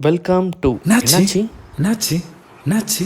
Welcome to என்னாச்சு என்னாச்சு என்னாச்சு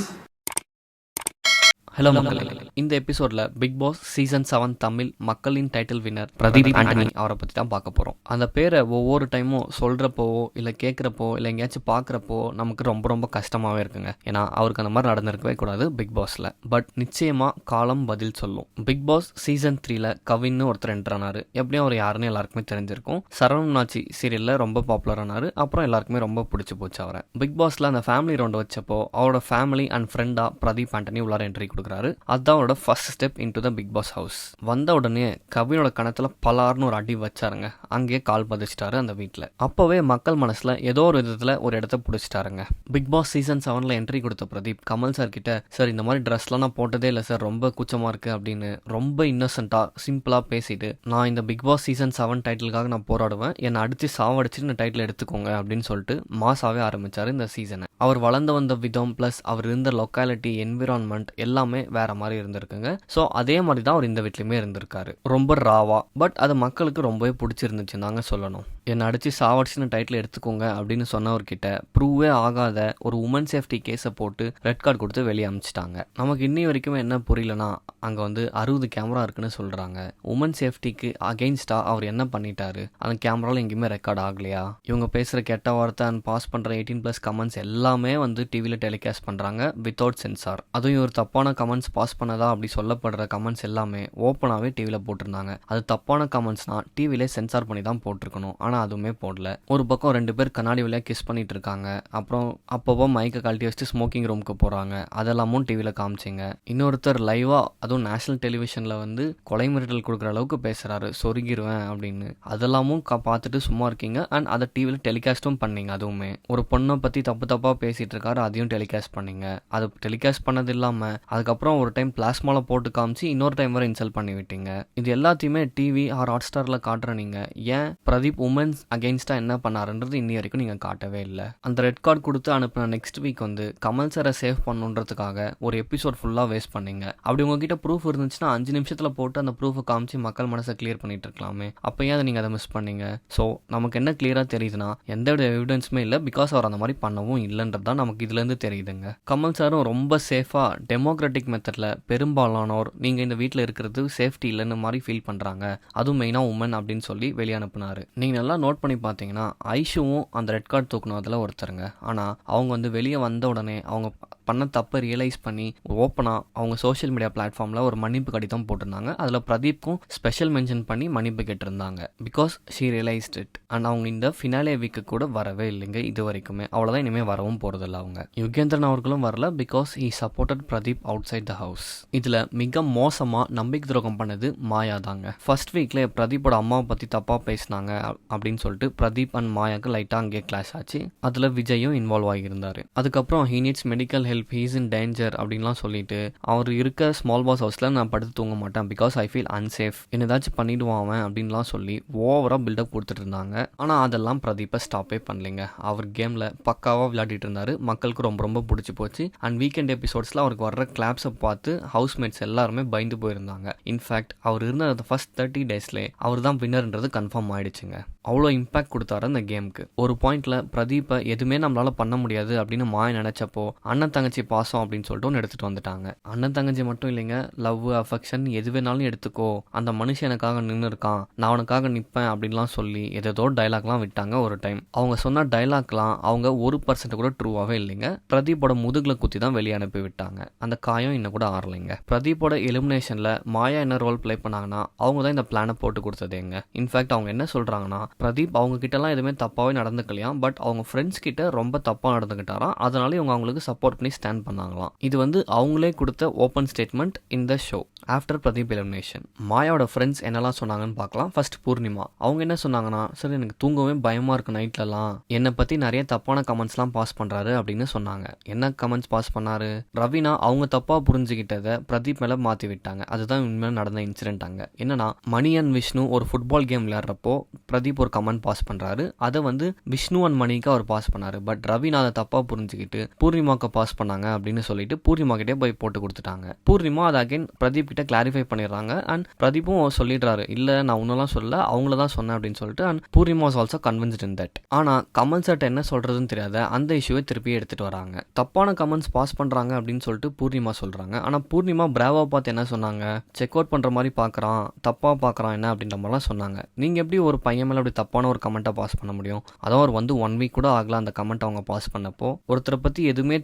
ஹலோ மக்களே. இந்த எபிசோட்ல Bigg Boss season seven Tamil மக்களின் டைட்டில் வின்னர் பிரதீப் ஆண்டனி. அவரை பத்தி தான் பார்க்க போறோம். அந்த பேரை ஒவ்வொரு டைமும் சொல்றப்போவோ இல்ல கேட்குறப்போ இல்ல எங்கேயாச்சும் பார்க்குறப்போ நமக்கு ரொம்ப ரொம்ப கஷ்டமாவே இருக்குங்க. ஏன்னா அவருக்கு அந்த மாதிரி நடந்திருக்கவே கூடாது பிக் பாஸ்ல பட் நிச்சயமா காலம் பதில் சொல்லும். பிக் பாஸ் சீசன் த்ரீல கவின்னு ஒருத்தர் என்டர் ஆனாரு. எப்படியும் அவர் யாருன்னு எல்லாருக்குமே தெரிஞ்சிருக்கும். சரவணன் நாச்சி சீரியல்ல ரொம்ப பாப்புலர் ஆனாரு. அப்புறம் எல்லாருக்குமே ரொம்ப பிடிச்சி போச்சு அவரை. பிக் பாஸ்ல அந்த ஃபேமிலி ரவுண்ட் வச்சப்போ அவரோட ஃபேமிலி அண்ட் ஃப்ரெண்டா பிரதீப் ஆண்டனி உள்ளார என்ட்ரி கொடுக்குறாரு அதுதான் அவரோட first step into the Bigg Boss house வந்த உடனே கவினோட கணத்துல பலார்னு ஒரு அடி வச்சாருங்க. அங்கேயே கால் பதிச்சிட்டாரு அந்த வீட்டில் அப்போவே மக்கள் மனசுல ஏதோ ஒரு விதத்தில் ஒரு இடத்த பிடிச்சிட்டாருங்க. பிக் பாஸ் சீசன் செவனில் என்ட்ரி கொடுத்த பிரதீப் கமல் சார் கிட்ட சார் இந்த மாதிரி ட்ரெஸ்லாம் நான் போட்டதே இல்லை சார் ரொம்ப கூச்சமாக இருக்கு அப்படின்னு ரொம்ப இன்னசென்ட்டாக சிம்பிளாக பேசிட்டு நான் இந்த பிக் பாஸ் சீசன் செவன் டைட்டிலுக்காக நான் போராடுவேன். என்னை அடித்து சாவடிச்சுட்டு இந்த டைட்டில் எடுத்துக்கோங்க அப்படின்னு சொல்லிட்டு மாசாவே ஆரம்பிச்சாரு இந்த சீசனை அவர் வளர்ந்து வந்த விதம் ப்ளஸ் அவர் இருந்த லொக்காலிட்டி என்விரான்மெண்ட் எல்லாமே வேற மாதிரி இருந்திருக்குங்க. ஸோ அதே மாதிரி தான் அவர் இந்த வீட்லையுமே இருந்திருக்காரு. ரொம்ப ராவா பட் அது மக்களுக்கு ரொம்பவே பிடிச்சிருந்துச்சு தாங்க சொல்லணும். என்னை அடித்து சாவடிச்சுன்னு டைட்டில் எடுத்துக்கோங்க அப்படின்னு சொன்னவர்கிட்ட ப்ரூவே ஆகாத ஒரு உமன் சேஃப்டி கேஸை போட்டு ரெட் கார்டு கொடுத்து வெளியே அமிச்சிட்டாங்க. நமக்கு இன்னி வரைக்கும் என்ன புரியலனா அங்கே வந்து அறுபது கேமரா இருக்குன்னு சொல்கிறாங்க உமன் சேஃப்டிக்கு அகெயின்ஸ்டாக அவர் என்ன பண்ணிட்டாரு? அந்த கேமராவில் எங்கேயுமே ரெக்கார்ட் ஆகலையா? இவங்க பேசுகிற கெட்ட வார்த்தை அண்ட் பாஸ் பண்ணுற எயிட்டீன் ப்ளஸ் கமெண்ட்ஸ் எல்லாமே வந்து டிவியில் டெலிகாஸ்ட் பண்ணுறாங்க வித்தவுட் சென்சார் அதுவும் ஒரு தப்பான கமெண்ட்ஸ் பாஸ் பண்ணதா அப்படி சொல்லப்படுற கமெண்ட்ஸ் எல்லாமே ஓப்பனாகவே டிவியில் போட்டிருந்தாங்க. அது தப்பான கமெண்ட்ஸ்னால் டிவியிலே சென்சார் பண்ணி தான் போட்டிருக்கணும். ஆனால் அதுவுமே போடல. ஒரு பக்கம் ரெண்டு பேர் கண்ணாடி வழியாக கிஸ் பண்ணிட்டு இருக்காங்க அப்புறம் அப்பப்போ மைக்கை கழட்டி வச்சுட்டு ஸ்மோக்கிங் ரூமுக்கு போகிறாங்க அதெல்லாமும் டிவியில் காமிச்சிங்க. இன்னொருத்தர் லைவாக அதுவும் நேஷனல் டெலிவிஷனில் வந்து கொலை மிரட்டல் கொடுக்குற அளவுக்கு பேசுகிறாரு சொருகிடுவேன் அப்படின்னு. அதெல்லாமும் கா பார்த்துட்டு சும்மா இருக்கீங்க. அண்ட் அதை டிவியில் டெலிகாஸ்ட்டும் பண்ணீங்க அதுவுமே. ஒரு பொண்ணை பற்றி தப்பு தப்பாக பேசிகிட்டு இருக்காரு அதையும் டெலிகாஸ்ட் பண்ணீங்க. அது டெலிகாஸ்ட் பண்ணது இல்லாமல் அதுக்கப்புறம் ஒரு டைம் பிளாஸ்மால போட்டு காமிச்சு இன்னொரு டைம் வரை இன்சல்ட் பண்ணி விட்டீங்க இது எல்லாத்தையுமே டிவி ஆர் ஹாட் ஸ்டாரில் காட்டுற நீங்கள் ஏன்? பிரதீப் உமன் உமன்ஸ் அகெயின்ஸ்டாக என்ன பண்ணாருன்றது இன்னி வரைக்கும் நீங்கள் காட்டவே இல்லை. அந்த ரெட் கார்டு கொடுத்து அனுப்பின நெக்ஸ்ட் வீக் வந்து கமல் சாரை சேவ் பண்ணுன்றதுக்காக ஒரு எபிசோட் ஃபுல்லாக வேஸ்ட் பண்ணீங்க. அப்படி உங்ககிட்ட ப்ரூஃப் இருந்துச்சுன்னா அஞ்சு நிமிஷத்தில் போட்டு அந்த ப்ரூஃபை காமிச்சு மக்கள் மனசை கிளியர் பண்ணிட்டு இருக்கலாமே. அப்போ ஏன் அதை நீங்கள் அதை மிஸ் பண்ணீங்க? ஸோ நமக்கு என்ன கிளியராக தெரியுதுன்னா எந்த வித எவிடன்ஸுமே இல்லை பிகாஸ் அவர் அந்த மாதிரி பண்ணவும் இல்லைன்றது தான் நமக்கு இதுலேருந்து தெரியுதுங்க. கமல் சாரும் ரொம்ப சேஃபாக டெமோக்ராட்டிக் மெத்தடில் பெரும்பாலானோர் நீங்கள் இந்த வீட்டில் இருக்கிறது சேஃப்டி இல்லைன்னு மாதிரி ஃபீல் பண்ணுறாங்க அதுவும் மெயினாக உமன் அப்படின்னு சொல்லி வெளியே அனுப்புனாரு. நீங்கள் நல்லா நோட் பண்ணி பார்த்தீங்கன்னா ஐஷுவும் அந்த ரெட் கார்டு தூக்குனதில் ஒருத்தருங்க. ஆனால் அவங்க வந்து வெளியே வந்த உடனே அவங்க பண்ண தப்பை ரியலைஸ் பண்ணி ஓப்பனாக அவங்க சோஷியல் மீடியா பிளாட்ஃபார்மில் ஒரு மன்னிப்பு கடிதம் போட்டிருந்தாங்க. அதில் பிரதீப்க்கும் ஸ்பெஷல் மென்ஷன் பண்ணி மன்னிப்பு கேட்டிருந்தாங்க. Because she realised it and அவங்க இந்த ஃபினாலே வீக்கு கூட வரவே இல்லைங்க இது வரைக்குமே அவ்வளோதான் இனிமேல் வரவும் போகிறதில்ல அவங்க. யுகேந்திரன் அவர்களும் வரல because he supported Pradeep outside the house இதில் மிக மோசமாக நம்பிக்கை துரோகம் பண்ணது மாயா தாங்க. ஃபர்ஸ்ட் வீக்கில் பிரதீப்போட அம்மாவை பற்றி தப்பாக பேசினாங்க அப்படின்னு சொல்லிட்டு பிரதீப் அண்ட் மாயாவுக்கு லைட்டாக அங்கேயே கிளாஷ் ஆச்சு. அதில் விஜயும் இன்வால்வ் ஆகியிருந்தார். அதுக்கப்புறம் he needs medical help he's in danger அப்படின்லாம் சொல்லிட்டு அவர் இருக்க ஸ்மால் பாஸ் ஹவுஸில் நான் படுத்து தூங்க மாட்டேன் பிகாஸ் ஐ ஃபீல் அன்சேஃப் என்ன ஏதாச்சும் பண்ணிடுவான் அவன் அப்படின்லாம் சொல்லி ஓவராக பில்டப் கொடுத்துட்டு இருந்தாங்க. ஆனால் அதெல்லாம் பிரதீப்பை ஸ்டாப்பே பண்ணலைங்க. அவர் கேமில் பக்காவாக விளையாடிட்டு இருந்தார். மக்களுக்கு ரொம்ப ரொம்ப பிடிச்சி போச்சு. அண்ட் வீக்கெண்ட் எபிசோட்ஸில் அவருக்கு வர்ற கிளாப்ஸை பார்த்து ஹவுஸ்மேட்ஸ் எல்லாருமே பயந்து போயிருந்தாங்க. இன்ஃபேக்ட் அவர் இருந்த அந்த ஃபர்ஸ்ட் தேர்ட்டி டேஸ்லேயே அவர் தான் வின்னர்ன்றது கன்ஃபார்ம் ஆயிடுச்சுங்க. அவ்வளோ இம்பாக்ட் கொடுத்தாரு அந்த கேமுக்கு ஒரு பாயிண்ட்ல பிரதீப்பை எதுவுமே நம்மளால பண்ண முடியாது அப்படின்னு மாய நினைச்சப்போ அண்ணன் தங்கச்சி பாசம் அப்படின்னு சொல்லிட்டு ஒன்று எடுத்துட்டு வந்துட்டாங்க. அண்ணன் தங்கச்சி மட்டும் இல்லைங்க லவ் அஃபெக்ஷன் எது வேணாலும் எடுத்துக்கோ. அந்த மனுஷன் எனக்காக நின்று இருக்கான். நான் அவனுக்காக நிற்பேன் அப்படின்லாம் சொல்லி ஏதோ டைலாக்லாம் விட்டாங்க ஒரு டைம் அவங்க சொன்ன டைலாக்லாம் அவங்க ஒரு பர்சன்ட் கூட ட்ரூவாகவே இல்லைங்க. பிரதீப்போட முதுகில் குத்தி தான் வெளியே அனுப்பி விட்டாங்க. அந்த காயம் இன்னும் கூட ஆறலைங்க. பிரதீப்போட எலிமினேஷனில் மாயா என்ன ரோல் ப்ளே பண்ணாங்கன்னா அவங்க தான் இந்த பிளானை போட்டு கொடுத்ததுங்க. இன்ஃபேக்ட் அவங்க என்ன சொல்கிறாங்கன்னா பிரதீப் அவங்க கிட்டலாம் எதுவுமே தப்பாகவே நடந்துக்கலையாம். பட் அவங்க ஃப்ரெண்ட்ஸ் கிட்ட ரொம்ப தப்பாக நடந்துக்கிட்டாராம். அதனால இவங்க அவங்களுக்கு சப்போர்ட் பண்ணி ஸ்டாண்ட் பண்ணாங்களாம். இது வந்து அவங்களே கொடுத்த open statement in the show after Pradeep elimination மாயாவோட friends என்னெல்லாம் சொன்னாங்கன்னு பார்க்கலாம். ஃபர்ஸ்ட் பூர்ணிமா அவங்க என்ன சொன்னாங்கன்னா சார் எனக்கு தூங்கவே பயமாக இருக்கு நைட்லலாம் என்னை பற்றி நிறைய தப்பான கமெண்ட்ஸ்லாம் பாஸ் பண்றாரு அப்படின்னு சொன்னாங்க. என்ன கமெண்ட்ஸ் பாஸ் பண்ணாரு? ரவினா அவங்க தப்பாக புரிஞ்சுக்கிட்டதை பிரதீப் மேலே மாற்றி விட்டாங்க. அதுதான் உண்மையில நடந்த இன்சிடென்ட் அங்கே. என்னன்னா மணி அண்ட் விஷ்ணு ஒரு ஃபுட்பால் கேம் விளையாடுறப்போ பிரதீப் ஒரு கமெண்ட் பாஸ் பண்ணுறாரு அதை வந்து விஷ்ணு அண்ட் மணிக்கு அவர் பாஸ் பண்ணாரு. பட் ரவினா அதை தப்பாக புரிஞ்சுக்கிட்டு பூர்ணிமாக்கு பாஸ் பண்ணாங்க அப்படின்னு சொல்லிட்டு பூர்ணிமா கிட்டே போய் போட்டு கொடுத்துட்டாங்க. பூர்ணிமா அதை அகைன் பிரதீப் கிட்ட கிளாரிஃபை பண்ணிடுறாங்க. அண்ட் பிரதீப்பும் சொல்லிடுறாரு இல்லை நான் ஒன்றும் சொல்ல அவங்கள தான் சொன்னேன் அப்படின்னு சொல்லிட்டு and Poornima was also convinced in that ஆனால் கமல் சர்ட் என்ன சொல்றதுன்னு தெரியாத அந்த இஷ்யூவை திருப்பி எடுத்துட்டு வராங்க. தப்பான கமெண்ட்ஸ் பாஸ் பண்றாங்க அப்படின்னு சொல்லிட்டு பூர்ணிமா சொல்றாங்க. ஆனால் பூர்ணிமா பிராவா பார்த்து என்ன சொன்னாங்க? செக் அவுட் பண்ற மாதிரி பார்க்குறான் தப்பா பார்க்குறான் என்ன? அப்படின்ற மாதிரிலாம் சொன்னாங்க. நீங்க எப்படி ஒரு பையன் மேல அப்படி தப்பான ஒரு கமெண்ட்டை பாஸ் பண்ண முடியும்? அதான் அவர் வந்து ஒன் வீக் கூட ஆகல அந்த கமெண்ட் அவங்க பாஸ் பண்ணப்போ. ஒருத்தரை பத்தி எதுவுமே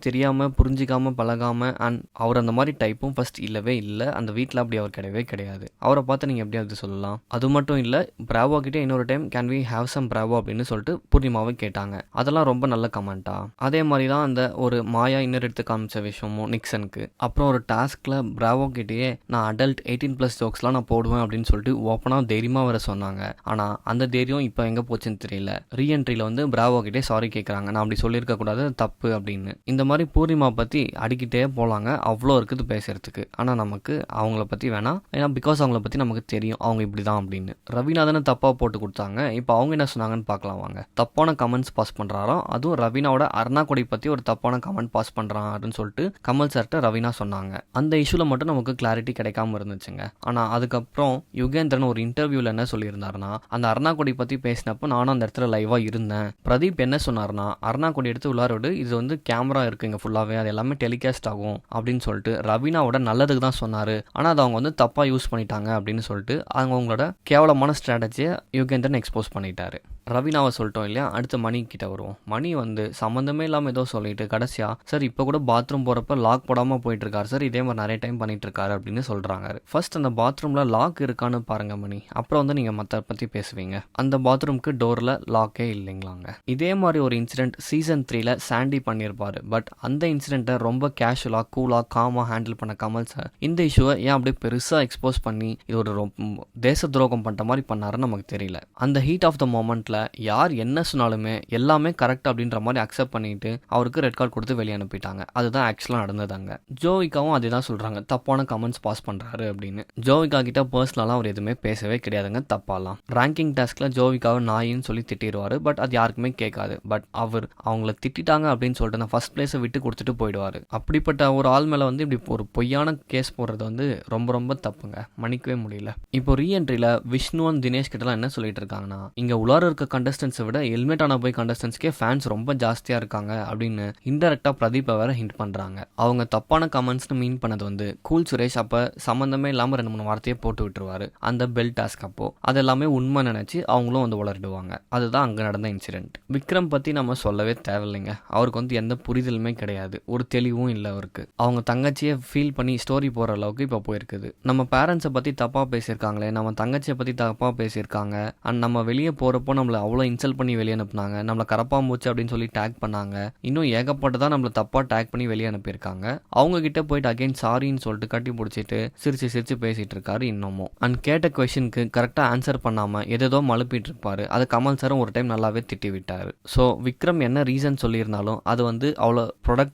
புரிஞ்சுக்காமல் பழகாமல் அண்ட் அவர் அந்த மாதிரி டைப்பும் ஃபர்ஸ்ட் இல்லவே இல்லை. அந்த வீட்டில் அப்படி அவர் கிடையவே கிடையாது. அவரை பார்த்து நீங்கள் எப்படி அது சொல்லலாம். அது மட்டும் இல்லை பிராவோ கிட்டே இன்னொரு time can we have some Bravo அப்படின்னு சொல்லிட்டு பூர்ணிமாவை கேட்டாங்க. அதெல்லாம் ரொம்ப நல்ல கமெண்ட்டா அதே மாதிரி தான் அந்த ஒரு மாயா இன்னொரு எடுத்து காமிச்ச விஷயமும் நிக்சனுக்கு அப்புறம் ஒரு டாஸ்கில் பிராவோ கிட்டேயே நான் அடல்ட் எயிட்டீன் ப்ளஸ் ஜோக்ஸ்லாம் நான் போடுவேன் அப்படின்னு சொல்லிட்டு ஓப்பனாக தைரியமாக வர சொன்னாங்க. ஆனால் அந்த தைரியம் இப்போ எங்கே போச்சுன்னு தெரியல. ரீஎன்ட்ரியில் வந்து பிராவோ கிட்டே சாரி கேட்குறாங்க நான் அப்படி சொல்லியிருக்க கூடாது தப்பு அப்படின்னு. இந்த மாதிரி பூர்ணிமா பற்றி அடிக்கிட்டே போகலாங்க அவ்வளோ இருக்குது பேசுகிறதுக்கு ஆனால் நமக்கு அவங்கள பற்றி வேணாம். ஏன்னா பிகாஸ் அவங்கள பற்றி நமக்கு தெரியும். அவங்க இப்படி தான் அப்படின்னு. ரவிநாதனை தப்பாக போட்டு கொடுத்தாங்க. இப்போ அவங்க என்ன சொன்னாங்கன்னு பார்க்கலாம் வாங்க. தப்பான கமெண்ட்ஸ் பாஸ் பண்ணுறாராம் அதுவும் ரவீனாவோட அருணாக்குடி பற்றி ஒரு தப்பான கமெண்ட் பாஸ் பண்ணுறாருன்னு சொல்லிட்டு கமல் சார்கிட்ட ரவீனா சொன்னாங்க. அந்த இஷ்யூவில் மட்டும் நமக்கு கிளாரிட்டி கிடைக்காம இருந்துச்சுங்க. ஆனால் அதுக்கப்புறம் யுகேந்திரன் ஒரு இன்டர்வியூவில் என்ன சொல்லியிருந்தாருன்னா அந்த அருணாக்கொடி பற்றி பேசினப்போ நானும் அந்த இடத்துல லைவாக இருந்தேன். பிரதீப் என்ன சொன்னார்னா அருணாக்கொடி எடுத்து உள்ளாரோடு இது வந்து கேமரா இருக்குங்க ஃபுல்லாக ஃபுல்லாகவே அது எல்லாமே டெலிகாஸ்ட் ஆகும் அப்படின்னு சொல்லிட்டு ரவீனாவோட நல்லதுக்கு தான் சொன்னார். ஆனால் அதை அவங்க வந்து தப்பாக யூஸ் பண்ணிட்டாங்க அப்படின்னு சொல்லிட்டு அவங்க அவங்களோட கேவலமான ஸ்ட்ராட்டஜியை யுகேந்திரன் எக்ஸ்போஸ் பண்ணிட்டாரு. ரவீனாவை சொல்லிட்டோம் இல்லையா? அடுத்து மணி கிட்ட வருவோம். மணி வந்து சம்மந்தமே இல்லாமல் ஏதோ சொல்லிட்டு கடைசியா சார் இப்போ கூட பாத்ரூம் போகிறப்ப லாக் போடாமல் போயிட்டு இருக்காரு சார். இதே மாதிரி நிறைய டைம் பண்ணிட்டு இருக்காரு அப்படின்னு சொல்கிறாங்க ஃபர்ஸ்ட் அந்த பாத்ரூமில் லாக் இருக்கான்னு பாருங்க மணி. அப்புறம் வந்து நீங்கள் மற்ற பற்றி பேசுவீங்க. அந்த பாத்ரூம்க்கு டோரில் லாக்கே இல்லைங்களாங்க. இதே மாதிரி ஒரு இன்சிடென்ட் சீசன் த்ரீல சாண்டி பண்ணியிருப்பாரு. பட் அந்த இன்சிடென்ட்டை ரொம்ப கேஷுவலாக கூலாக காமாக ஹேண்டில் பண்ண கமல் சார் இந்த இஷ்யூவை ஏன் அப்படியே பெருசாக எக்ஸ்போஸ் பண்ணி இது ஒரு ரொம்ப தேச துரோகம் பண்ணுற மாதிரி பண்ணாருன்னு நமக்கு தெரியல. அந்த ஹீட் ஆஃப் த மூமெண்ட்டில் யார் என்ன சொன்னாலுமே எல்லாமே கரெக்ட் அப்படின்ற மாதிரி அக்செப்ட் பண்ணிட்டு அவருக்கு ரெட் கார்டு கொடுத்து வெளியே அனுப்பிட்டாங்க. அதுதான் ஆக்சுவலாக நடந்ததாங்க ஜோவிகாவும் அதே தான் சொல்கிறாங்க தப்பான கமெண்ட்ஸ் பாஸ் பண்ணுறாரு அப்படின்னு. ஜோவிகா கிட்ட பர்சனலாக அவர் எதுவுமே பேசவே கிடையாதுங்க. தப்பாலாம். ரேங்கிங் டாஸ்கில் ஜோவிகாவை நாயின்னு சொல்லி திட்டிடுவார் பட் அது யாருக்குமே கேட்காது. பட் அவர் அவங்கள திட்டிட்டாங்க அப்படின்னு சொல்லிட்டு அந்த ஃபஸ்ட் பிளேஸை விட்டு கொடுத்துட்டு போயிடுவார். அப்படிப்பட்ட ஒரு ஆள் மேலே வந்து இப்படி ஒரு பொய்யான கேஸ் போடுறது வந்து ரொம்ப ரொம்ப தப்புங்க. மன்னிக்கவே முடியல. இப்போ ரீஎன்ட்ரியில் விஷ்ணுவன் தினேஷ் கிட்டலாம் என்ன சொல்லிட்டு இருக்காங்கன்னா இங்கே உலர இருக்க கண்டஸ்டன்ஸை விட ஹெல்மெட் ஆன போய் கண்டஸ்டன்ஸ்க்கே ஃபேன்ஸ் ரொம்ப ஜாஸ்தியாக இருக்காங்க அப்படின்னு இன்டெரக்டாக பிரதீப்பை வேற ஹிண்ட் பண்ணுறாங்க அவங்க தப்பான கமெண்ட்ஸ்னு மீன் பண்ணது வந்து கூல் சுரேஷ் அப்போ சம்மந்தமே இல்லாமல் ரெண்டு மூணு வார்த்தையை போட்டு விட்டுருவாரு. அந்த பெல் டாஸ்க் அப்போ. அது எல்லாமே உண்மை நினச்சி அவங்களும் வந்து உளறிடுவாங்க. அதுதான் அங்கே நடந்த இன்சிடென்ட் விக்ரம் பற்றி நம்ம சொல்லவே தேவையில்லைங்க. அவருக்கு வந்து எந்த புரிதலுமே கிடையாது. ஒரு தெளிவும் இல்லை அவருக்கு. அவங்க தங்கச்சியை ஃபீல் பண்ணி ஸ்டோரி போகிற அளவுக்கு இப்போ போயிருக்குது. நம்ம பேரண்ட்ஸை பற்றி தப்பாக பேசியிருக்காங்களே நம்ம தங்கச்சியை பற்றி தப்பாக பேசியிருக்காங்க. அண்ட் நம்ம வெளியே போகிறப்போ நம்மளை அவ்வளோ இன்சல்ட் பண்ணி வெளியே அனுப்புனாங்க. நம்மளை கரப்பாம்பூச்சு அப்படின்னு சொல்லி டேக் பண்ணாங்க. இன்னும் ஏகப்பட்டதான் நம்மளை தப்பாக டேக் பண்ணி வெளியே அனுப்பியிருக்காங்க. அவங்க கிட்ட போயிட்டு அகைன் சாரின்னு சொல்லிட்டு கட்டி பிடிச்சிட்டு சிரிச்சு சிரிச்சு பேசிட்டு இருக்காரு இன்னமும். அண்ட் கேட்ட கொஷனுக்கு கரெக்டாக ஆன்சர் பண்ணாமல் எதேதோ மழுப்பிட்டு இருப்பாரு. அது கமல் சாரும் ஒரு டைம் நல்லாவே திட்டி விட்டார் ஸோ விக்ரம் என்ன ரீசன் சொல்லியிருந்தாலும் அது வந்து அவ்வளோ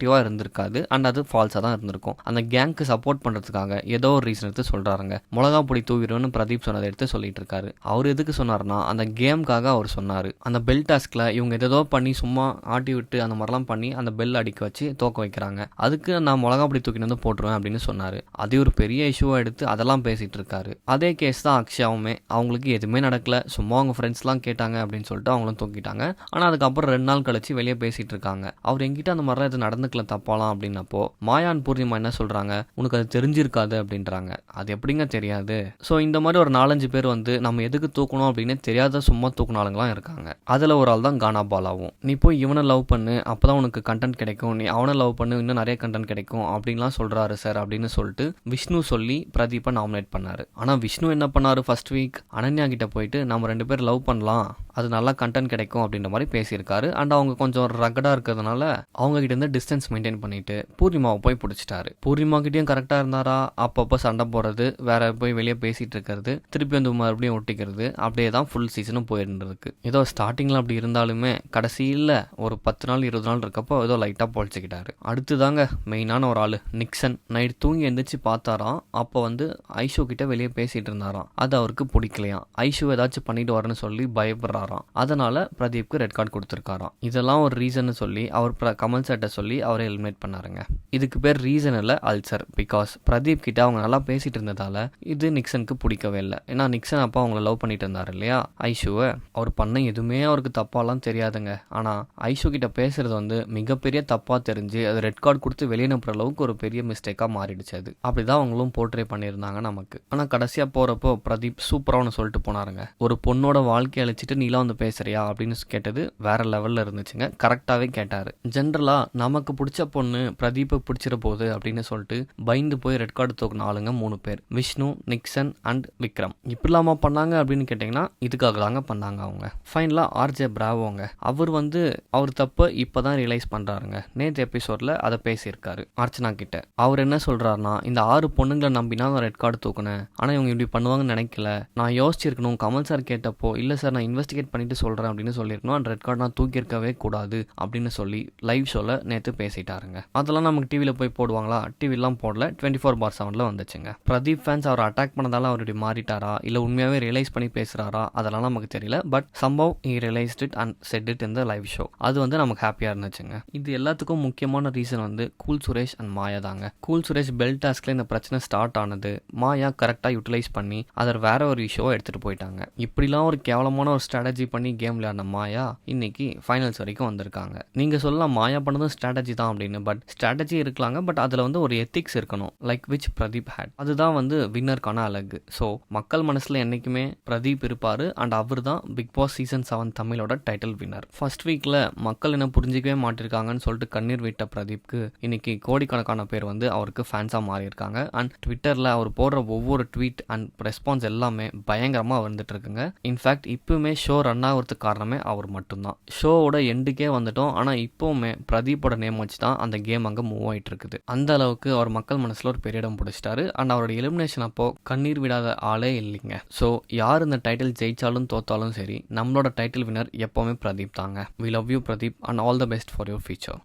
ப்ரொடக்டிவாக இருந்திருக்காது. அண்ட் அது ஃபால்ஸாக தான் இருந்திருக்கும். அந்த கேங்க்கு சப்போர்ட் பண்ணுறதுக்காக ஏதோ ஒரு ரீசன் எடுத்து சொல்கிறாருங்க மிளகா பொடி தூவிடும்னு பிரதீப் சொன்னதை எடுத்து சொல்லிட்டு இருக்காரு அவர் எதுக்கு சொன்னார்னா அந்த கேம்க்காக அவர் சொன்னார். அந்த பெல் டாஸ்கில் இவங்க எதோ பண்ணி சும்மா ஆட்டி விட்டு அந்த மாதிரிலாம் பண்ணி அந்த பெல் அடிக்க வச்சு தோக்க வைக்கிறாங்க. அதுக்கு நான் மிளகா பொடி தூக்கிட்டு வந்து போட்டுருவேன் அப்படின்னு சொன்னார். அது ஒரு பெரிய இஷ்யூவாக எடுத்து அதெல்லாம் பேசிகிட்டு இருக்காரு அதே கேஸ் தான் அக்ஷயாவுமே. அவங்களுக்கு எதுவுமே நடக்கல. சும்மா அவங்க ஃப்ரெண்ட்ஸ்லாம் கேட்டாங்க அப்படின்னு சொல்லிட்டு அவங்களும் தூக்கிட்டாங்க. ஆனால் அதுக்கப்புறம் ரெண்டு நாள் கழிச்சு வெளியே பேசிகிட்டு இருக்காங்க அவர் எங்கிட்ட அந்த மாதிரிலாம் எதுவும் நடந்துக்கல. தப்பாலாம் அப்படின்னப்போ மாயான் பூர்ணிமா என்ன சொல்றாங்க? உனக்கு அது தெரிஞ்சிருக்காது அப்படின்றாங்க. அது எப்படிங்க தெரியாது? ஸோ இந்த மாதிரி ஒரு நாலஞ்சு பேர் வந்து நம்ம எதுக்கு தூக்கணும் அப்படின்னு தெரியாத சும்மா தூக்கினாலுங்களாம் இருக்காங்க. அதில் ஒரு ஆள் தான் கானா பாலாவும். நீ போய் இவனை லவ் பண்ணு அப்பதான் உனக்கு கண்டென்ட் கிடைக்கும். நீ அவனை லவ் பண்ணு இன்னும் நிறைய கண்டென்ட் கிடைக்கும் அப்படின்லாம் சொல்றாரு சார் அப்படின்னு சொல்லிட்டு விஷ்ணு சொல்லி பிரதீப்பை நாமினேட் பண்ணாரு. ஆனால் விஷ்ணு என்ன பண்ணார் ஃபர்ஸ்ட் வீக் அனன்யா கிட்ட போயிட்டு நம்ம ரெண்டு பேர் லவ் பண்ணலாம். அது நல்லா கண்டென்ட் கிடைக்கும் அப்படின்ற மாதிரி பேசியிருக்காரு. அண்ட் அவங்க கொஞ்சம் ரகடாக இருக்கிறதுனால அவங்க கிட்ட இருந்து டிஸ்டன்ஸ் மெயின்டைன் பண்ணிட்டு பூர்ணிமாவை போய் பிடிச்சிட்டாரு. பூர்ணிமா கிட்டயும் கரெக்டாக இருந்தாரா? அப்பப்போ சண்டை போடுறது வேற போய் வெளியே பேசிட்டு இருக்கிறது திருப்பி வந்து மறுபடியும் ஒட்டிக்கிறது அப்படியே தான் ஃபுல் சீசனும் போயிருந்திருக்கு. ஏதோ ஸ்டார்டிங்கில் அப்படி இருந்தாலுமே கடைசியில் ஒரு பத்து நாள் இருபது நாள் இருக்கப்போ ஏதோ லைட்டாக பொழைச்சிக்கிட்டாரு. அடுத்து தாங்க மெயினான ஒரு ஆள் நிக்சன் நைட் தூங்கி எந்திரிச்சு பார்த்தாராம். அப்போ வந்து ஐஷோ கிட்ட வெளியே பேசிட்டு இருந்தாராம். அது அவருக்கு பிடிக்கலையாம். ஐஷோ ஏதாச்சும் பண்ணிட்டு வரேன்னு சொல்லி பயப்படுறாராம். அதனால பிரதீப்க்கு ரெட் கார்டு கொடுத்துருக்காராம். இதெல்லாம் ஒரு ரீசன் சொல்லி அவர் கமல் சார்ட்ட சொல்லி அவர் அவரே எலிமினேட் பண்ணாருங்க. இதுக்கு பேர் ரீசன் இல்லை அல்சர் பிகாஸ் பிரதீப் கிட்ட அவங்க நல்லா பேசிட்டு இருந்ததால இது நிக்சனுக்கு பிடிக்கவே இல்லை. ஏன்னா நிக்சன் அப்போ அவங்கள லவ் பண்ணிட்டு இருந்தார் இல்லையா? ஐஷுவை. அவர் பண்ண எதுவுமே அவருக்கு தப்பாலாம் தெரியாதுங்க. ஆனால் ஐஷு கிட்ட பேசுறது வந்து மிகப்பெரிய தப்பாக தெரிஞ்சு அது ரெட் கார்டு கொடுத்து வெளியே அனுப்புற அளவுக்கு ஒரு பெரிய மிஸ்டேக்காக மாறிடுச்சு அது. அப்படிதான் அவங்களும் போர்ட்ரே பண்ணியிருந்தாங்க நமக்கு. ஆனால் கடைசியாக போகிறப்போ பிரதீப் சூப்பராக ஒன்று சொல்லிட்டு போனாருங்க. ஒரு பொண்ணோட வாழ்க்கையை அழிச்சிட்டு நீலாம் வந்து பேசுறியா? அப்படின்னு கேட்டது வேற லெவலில் இருந்துச்சுங்க. கரெக்டாகவே கேட்டார். ஜென்ரலாக நமக்கு பிடிச்ச பொண்ணு பிரதீப்பை பிடிச்சிட போகுது அப்படின்னு சொல்லிட்டு பயந்து போய் ரெட் கார்டு தூக்குன ஆளுங்க மூணு பேர். விஷ்ணு நிக்சன் அண்ட் விக்ரம். இப்படிலாமா பண்ணாங்க அப்படின்னு கேட்டிங்கன்னா இதுக்காக தாங்க பண்ணாங்க அவங்க. ஃபைனலாக ஆர்ஜே பிராவோங்க. அவர் வந்து அவர் தப்பை இப்போ தான் ரியலைஸ் பண்ணுறாருங்க நேற்று எபிசோடில் அதை பேசியிருக்காரு அர்ச்சனா கிட்ட. அவர் என்ன சொல்கிறாருன்னா இந்த ஆறு பொண்ணுங்களை நம்பினா நான் ரெட் கார்டு தூக்குனேன். ஆனால் இவங்க இப்படி பண்ணுவாங்கன்னு நினைக்கல. நான் யோசிச்சிருக்கணும் கமல் சார் கேட்டப்போ இல்லை சார் நான் இன்வெஸ்டிகேட் பண்ணிட்டு சொல்கிறேன் அப்படின்னு சொல்லியிருக்கணும். அந்த ரெட் கார்டு நான் தூக்கியிருக்கவே கூடாது அப்படின்னு சொல்லி லைவ் ஷோவில் நேற்று பேசிட்டாருங்க. அதெல்லாம் நமக்கு டிவியில் போய் போடுவாங்களா? டிவிலாம் போடல. டுவெண்ட்டி ஃபோர் பார் செவனில் வந்துச்சுங்க. பிரதீப் ஃபேன்ஸ் அவர் அட்டாக் பண்ணதால அவர் இப்படி மாறிட்டாரா? இல்லை உண்மையாகவே ரியலைஸ் பண்ணி பேசுகிறாரா அதெல்லாம் நமக்கு தெரியல. But somehow he realised it and said it இந்த லைவ் ஷோ அது வந்து நமக்கு ஹாப்பியாக இருந்துச்சுங்க. இது எல்லாத்துக்கும் முக்கியமான ரீசன் வந்து கூல் சுரேஷ் அண்ட் மாயா தாங்க. கூல் சுரேஷ் பெல் டாஸ்கில் இந்த பிரச்சனை ஸ்டார்ட் ஆனது மாயா கரெக்டாக யூட்டிலைஸ் பண்ணி அதை வேற ஒரு இஷ்யூவை எடுத்துகிட்டு போயிட்டாங்க. இப்படிலாம் ஒரு கேவலமான ஒரு ஸ்ட்ராட்டஜி பண்ணி கேம் விளையாடின மாயா இன்னைக்கு ஃபைனல்ஸ் வரைக்கும் வந்திருக்காங்க. நீங்கள் சொல்லலாம் மாயா பண்ணதும் ஸ்ட்ராட்டஜி தான் அப்படின்னு. பட் ஸ்ட்ராட்டஜி இருக்கலாங்க பட் அதில் வந்து ஒரு எத்திக்ஸ் இருக்கணும். லைக் விச் பிரதீப் ஹேட் அதுதான் வந்து வின்னருக்கான அழகு. ஸோ மக்கள் மனசில் என்றைக்குமே பிரதீப் இருப்பார் அண்ட் அவர் தான் பிக் பாஸ் சீசன் செவன் தமிழோட டைட்டில் வின்னர் ஃபர்ஸ்ட் வீக்கில் மக்கள் என்ன புரிஞ்சிக்கவே மாட்டிருக்காங்கன்னு சொல்லிட்டு கண்ணீர் விட்ட பிரதீப்க்கு இன்னைக்கு கோடிக்கணக்கான பேர் வந்து அவருக்கு ஃபேன்ஸாக மாறியிருக்காங்க. அண்ட் ட்விட்டரில் அவர் போடுற ஒவ்வொரு ட்வீட் அண்ட் ரெஸ்பான்ஸ் எல்லாமே பயங்கரமாக வந்துட்டு இருக்குங்க இன்ஃபேக்ட் இப்பவுமே ஷோ ரன் ஆகிறதுக்கு காரணமே அவர் மட்டும்தான். ஷோவோட எண்டுக்கே வந்துட்டோம் ஆனால் இப்போவுமே பிரதீப்போட நேம் வச்சு தான் அந்த கேம் அங்கே மூவ் ஆகிட்டு இருக்குது அந்த அளவுக்கு அவர் மக்கள் மனசில் ஒரு பெரிய இடம் பிடிச்சிட்டாரு. அண்ட் அவரோட எலிமினேஷன் அப்போ கண்ணீர் விடாத ஆளே இல்லைங்க. ஸோ யார் இந்த டைட்டில் ஜெயிச்சாலும் தோத்தாலும் சரி நம்மளோட டைட்டில் வினர் எப்போவுமே பிரதீப் தாங்க. We love you Pradeep and all the best for your future